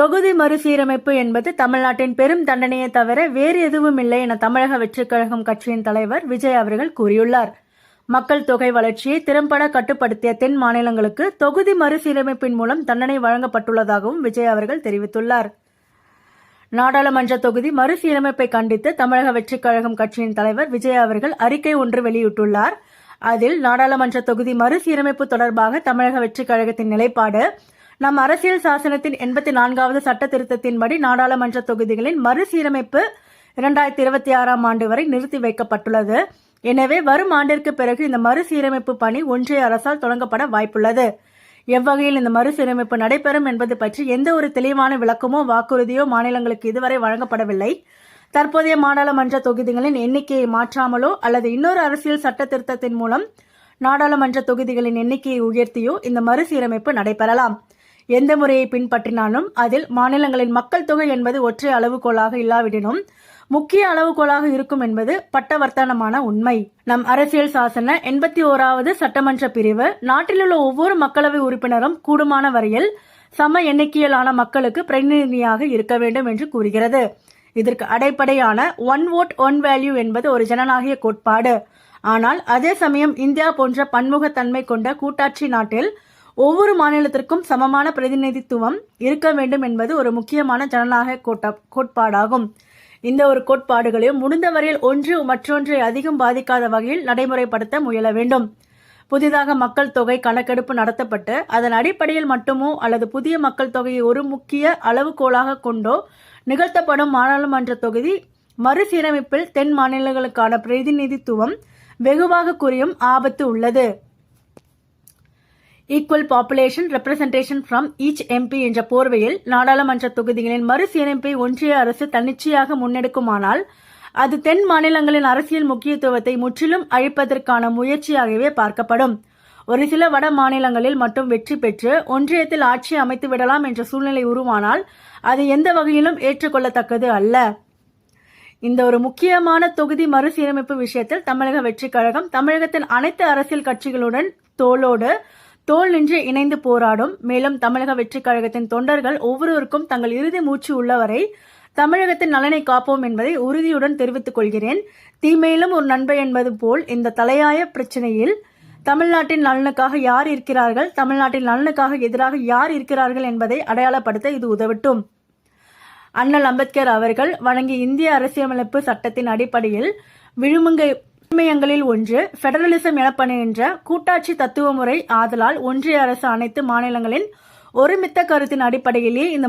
தொகுதி மறுசீரமைப்பு என்பது தமிழ்நாட்டின் பெரும் தண்டனையை தவிர வேறு எதுவும் இல்லை என தமிழக வெற்றிக் கழகம் கட்சியின் தலைவர் விஜய் அவர்கள் கூறியுள்ளார். மக்கள் தொகை வளர்ச்சியை திறம்பட கட்டுப்படுத்திய தென் மாநிலங்களுக்கு தொகுதி மறுசீரமைப்பின் மூலம் தண்டனை வழங்கப்பட்டுள்ளதாகவும் விஜய் அவர்கள் தெரிவித்துள்ளார். நாடாளுமன்ற தொகுதி மறுசீரமைப்பை கண்டித்து தமிழக வெற்றிக் கழகம் கட்சியின் தலைவர் விஜய் அவர்கள் அறிக்கை ஒன்று வெளியிட்டுள்ளார். அதில் நாடாளுமன்ற தொகுதி மறுசீரமைப்பு தொடர்பாக தமிழக வெற்றிக் கழகத்தின் நிலைப்பாடு நம் அரசியல் சாசனத்தின் எண்பத்தி நான்காவது சட்ட திருத்தத்தின்படி நாடாளுமன்ற தொகுதிகளின் மறுசீரமைப்பு இரண்டாயிரத்தி இருபத்தி ஆறாம் ஆண்டு வரை நிறுத்தி வைக்கப்பட்டுள்ளது. எனவே வரும் ஆண்டிற்கு பிறகு இந்த மறுசீரமைப்பு பணி ஒன்றிய அரசால் தொடங்கப்பட வாய்ப்புள்ளது. எவ்வகையில் இந்த மறுசீரமைப்பு நடைபெறும் என்பது பற்றி எந்த ஒரு தெளிவான விளக்கமோ வாக்குறுதியோ மாநிலங்களுக்கு இதுவரை வழங்கப்படவில்லை. தற்போதைய நாடாளுமன்ற தொகுதிகளின் எண்ணிக்கையை மாற்றாமலோ அல்லது இன்னொரு அரசியல் சட்ட திருத்தத்தின் மூலம் நாடாளுமன்ற தொகுதிகளின் எண்ணிக்கையை உயர்த்தியோ இந்த மறுசீரமைப்பு நடைபெறலாம். எந்த முறையை பின்பற்றினாலும் அதில் மாநிலங்களின் மக்கள் தொகை என்பது ஒற்றை அளவுகோலாக இல்லாவிடனும் முக்கிய அளவுகோலாக இருக்கும் என்பது பட்டவர்த்தனமான உண்மை. நம் அரசியல் சாசன எண்பத்தி ஓராவது சட்டமன்ற பிரிவு நாட்டிலுள்ள ஒவ்வொரு மக்களவை உறுப்பினரும் கூடுமான வரையில் சம எண்ணிக்கையிலான மக்களுக்கு பிரதிநிதியாக இருக்க வேண்டும் என்று கூறுகிறது. இதற்கு அடிப்படையான ஒன் ஓட் ஒன் வேல்யூ என்பது ஒரு ஜனநாயக கோட்பாடு. ஆனால் அதே சமயம் இந்தியா போன்ற பன்முகத்தன்மை கொண்ட கூட்டாட்சி நாட்டில் ஒவ்வொரு மாநிலத்திற்கும் சமமான பிரதிநிதித்துவம் இருக்க வேண்டும் என்பது ஒரு முக்கியமான ஜனநாயக கோட்பாடாகும். இந்த ஒரு கோட்பாடுகளையும் முடிந்தவரையில் ஒன்று மற்றொன்றை அதிகம் பாதிக்காத வகையில் நடைமுறைப்படுத்த முயல வேண்டும். புதிதாக மக்கள் தொகை கணக்கெடுப்பு நடத்தப்பட்டு அதன் அடிப்படையில் மட்டுமோ அல்லது புதிய மக்கள் தொகையை ஒரு முக்கிய அளவுகோலாக கொண்டோ நிகழ்த்தப்படும் நாடாளுமன்ற தொகுதி மறுசீரமைப்பில் தென் மாநிலங்களுக்கான பிரதிநிதித்துவம் வெகுவாக குறையும் ஆபத்து உள்ளது. Equal population representation from each MP என்ற போர்வையில் நாடாளுமன்ற தொகுதிகளின் மறுசீரமைப்பை ஒன்றிய அரசு தன்னிச்சையாக முன்னெடுக்குமானால் அது தென் மாநிலங்களின் அரசியல் முக்கியத்துவத்தை முற்றிலும் அழிப்பதற்கான முயற்சியாகவே பார்க்கப்படும். ஒரு சில வட மாநிலங்களில் மட்டும் வெற்றி பெற்று ஒன்றியத்தில் ஆட்சி அமைத்து விடலாம் என்ற சூழ்நிலை உருவானால் அது எந்த வகையிலும் ஏற்றுக்கொள்ளத்தக்கது அல்ல. இந்த ஒரு முக்கியமான தொகுதி மறுசீரமைப்பு விஷயத்தில் தமிழக வெற்றிக் கழகம் தமிழகத்தின் அனைத்து அரசியல் கட்சிகளுடன் தோளோடு தோல் நின்று இணைந்து போராடும். மேலும் தமிழக வெற்றிக் கழகத்தின் தொண்டர்கள் ஒவ்வொருவருக்கும் தங்கள் இறுதி மூச்சு உள்ளவரை தமிழகத்தின் நலனை காப்போம் என்பதை உறுதியுடன் தெரிவித்துக் கொள்கிறேன். தீமையிலும் ஒரு நண்பை என்பது போல் இந்த தலையாய பிரச்சனையில் தமிழ்நாட்டின் நலனுக்காக யார் இருக்கிறார்கள்? தமிழ்நாட்டின் நலனுக்காக எதிராக யார் இருக்கிறார்கள் என்பதை அடையாளப்படுத்த இது உதவட்டும். அண்ணல் அம்பேத்கர் அவர்கள் வழங்கிய இந்திய அரசியலமைப்பு சட்டத்தின் அடிப்படையில் விழுமுங்கை உரிமையங்களில் ஒன்று பெடரலிசம் எனப்படுகின்ற கூட்டாட்சி தத்துவ முறை ஆதலால் ஒன்றிய அரசு அனைத்து மாநிலங்களின் ஒருமித்த கருத்தின் அடிப்படையிலேயே இந்த